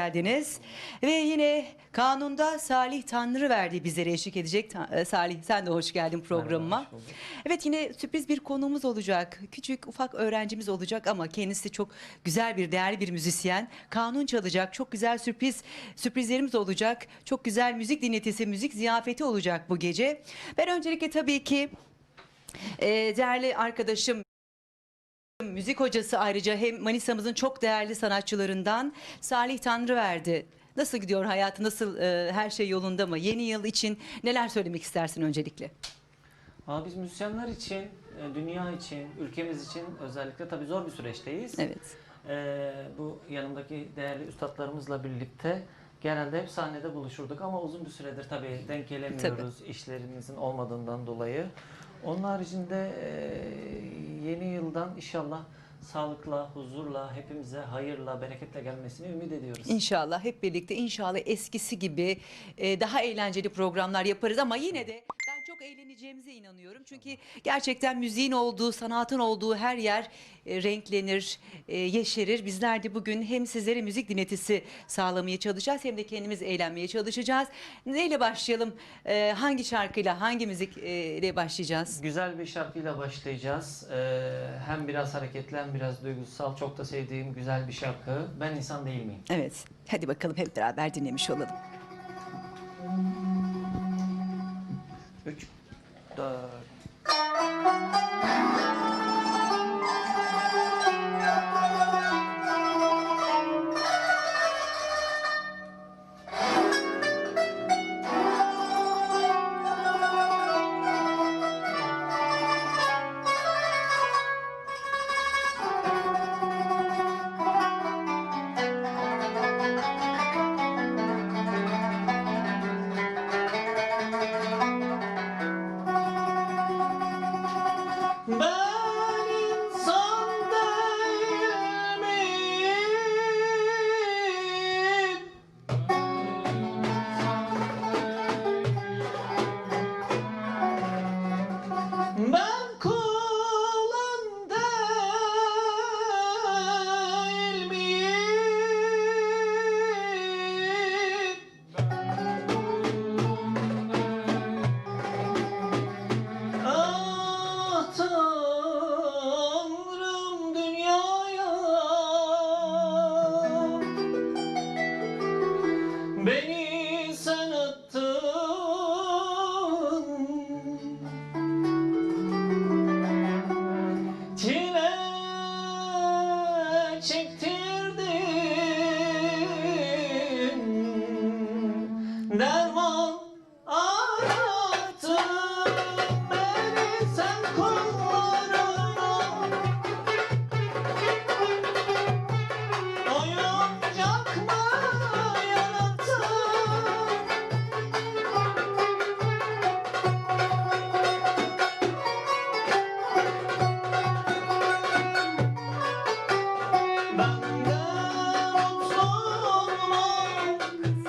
geldiniz. Ve yine kanunda Salih Tanrı verdi bizlere eşlik edecek. Ta- e, Salih sen de hoş geldin programıma. hoş bulduk. evet yine sürpriz bir konuğumuz olacak. Küçük ufak öğrencimiz olacak ama kendisi çok güzel bir değerli bir müzisyen. Kanun çalacak. Çok güzel sürpriz sürprizlerimiz olacak. Çok güzel müzik dinletisi, müzik ziyafeti olacak bu gece. Ben öncelikle tabii ki e, değerli arkadaşım Müzik hocası ayrıca hem Manisa'mızın çok değerli sanatçılarından Salih Tanrıverdi. Nasıl gidiyor hayatı? Nasıl e, her şey yolunda mı? Yeni yıl için neler söylemek istersin öncelikle? Valla biz müzisyenler için, e, dünya için, ülkemiz için özellikle tabii zor bir süreçteyiz. Evet. Ee, bu yanımdaki değerli üstadlarımızla birlikte genelde hep sahnede buluşurduk ama uzun bir süredir tabii denk gelemiyoruz işlerimizin olmadığından dolayı. Onun haricinde yeni yıldan inşallah sağlıkla, huzurla, hepimize hayırla, bereketle gelmesini ümit ediyoruz. İnşallah hep birlikte inşallah eskisi gibi daha eğlenceli programlar yaparız ama yine de çok eğleneceğimize inanıyorum. Çünkü gerçekten müziğin olduğu, sanatın olduğu her yer e, renklenir, e, yeşerir. Bizler de bugün hem sizlere müzik dinletisi sağlamaya çalışacağız hem de kendimiz eğlenmeye çalışacağız. Neyle başlayalım? E, hangi şarkıyla, hangi müzikle başlayacağız? Güzel bir şarkıyla başlayacağız. Ee, hem biraz hareketli hem biraz duygusal. Çok da sevdiğim güzel bir şarkı. Ben insan değil miyim? Evet, hadi bakalım hep beraber dinlemiş olalım. 的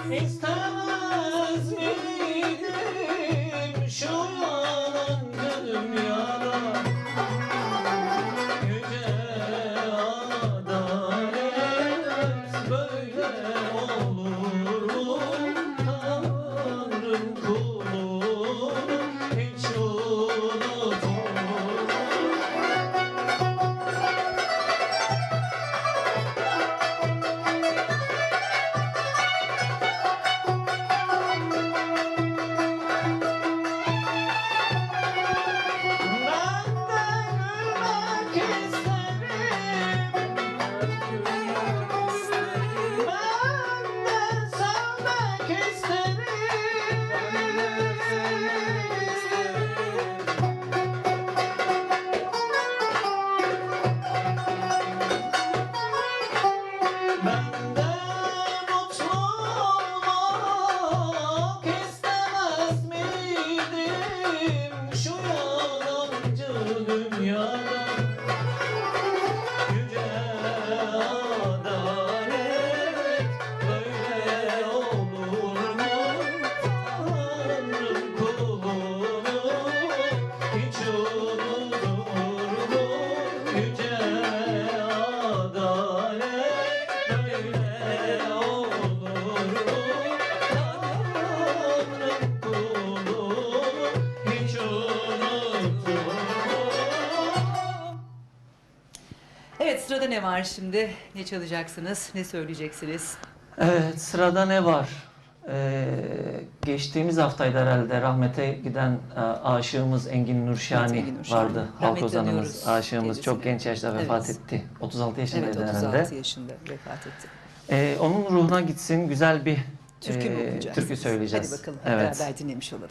It's time. Ne var şimdi? Ne çalacaksınız? Ne söyleyeceksiniz? Evet, sırada ne var? Ee, geçtiğimiz haftaydı herhalde rahmete giden e, aşığımız Engin Nurşani Engin Nurşani. vardı. Halk ozanımız, anıyoruz aşığımız çok kendisini. genç yaşta vefat Evet. etti. 36 yaşındaydı Evet 36 herhalde. yaşında vefat etti. Ee, onun ruhuna gitsin güzel bir Türkü mü e, okuyacağız? türkü söyleyeceğiz. Hadi bakalım hep Evet. beraber dinlemiş olalım.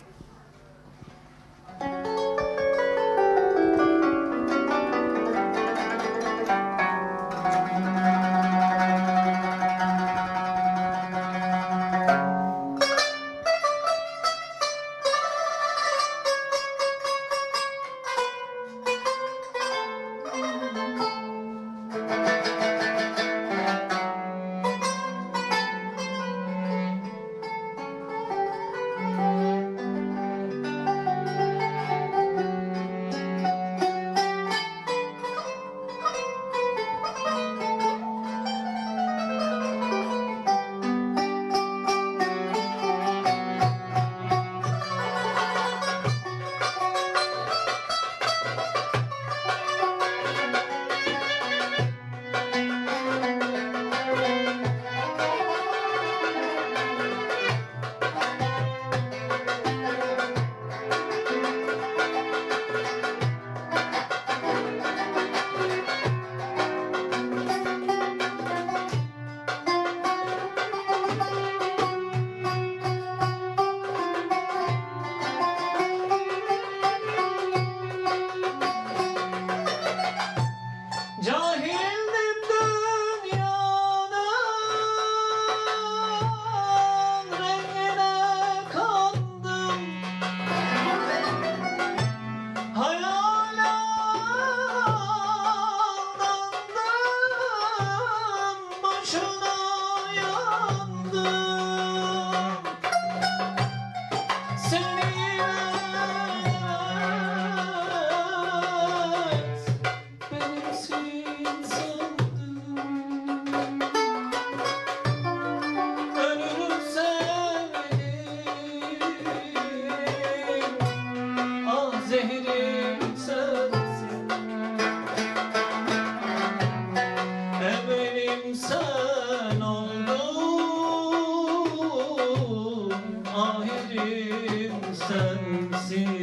Kaderim sensin.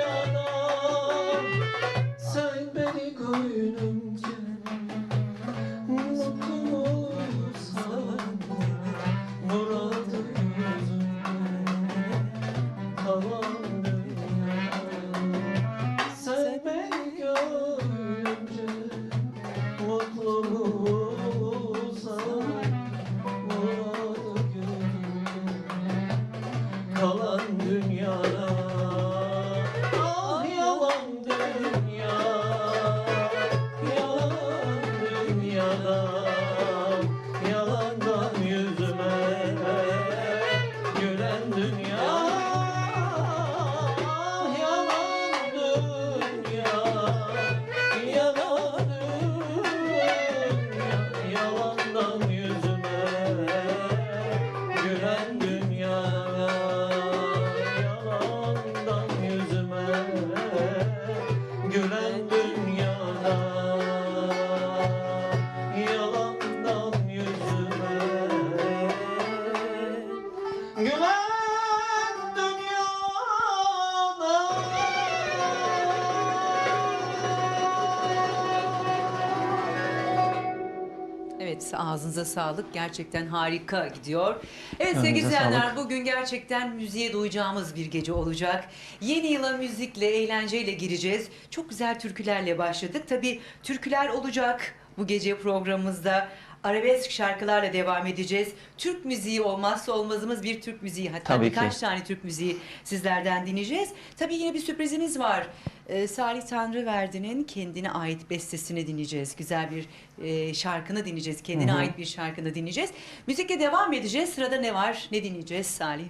yana. Sen beni koynum Gülen dünyada Evet ağzınıza sağlık. Gerçekten harika gidiyor. Evet sevgili izleyenler sağlık. bugün gerçekten müziğe doyacağımız bir gece olacak. Yeni yıla müzikle, eğlenceyle gireceğiz. Çok güzel türkülerle başladık. Tabii türküler olacak bu gece programımızda. Arabesk şarkılarla devam edeceğiz. Türk müziği olmazsa olmazımız bir Türk müziği. Hatta Tabii ki. birkaç tane Türk müziği sizlerden dinleyeceğiz. Tabii yine bir sürprizimiz var. Ee, Salih Tanrıverdi'nin kendine ait bestesini dinleyeceğiz. Güzel bir e, şarkını dinleyeceğiz. Kendine ait bir şarkını dinleyeceğiz. Müzikle devam edeceğiz. Sırada ne var? Ne dinleyeceğiz Salih?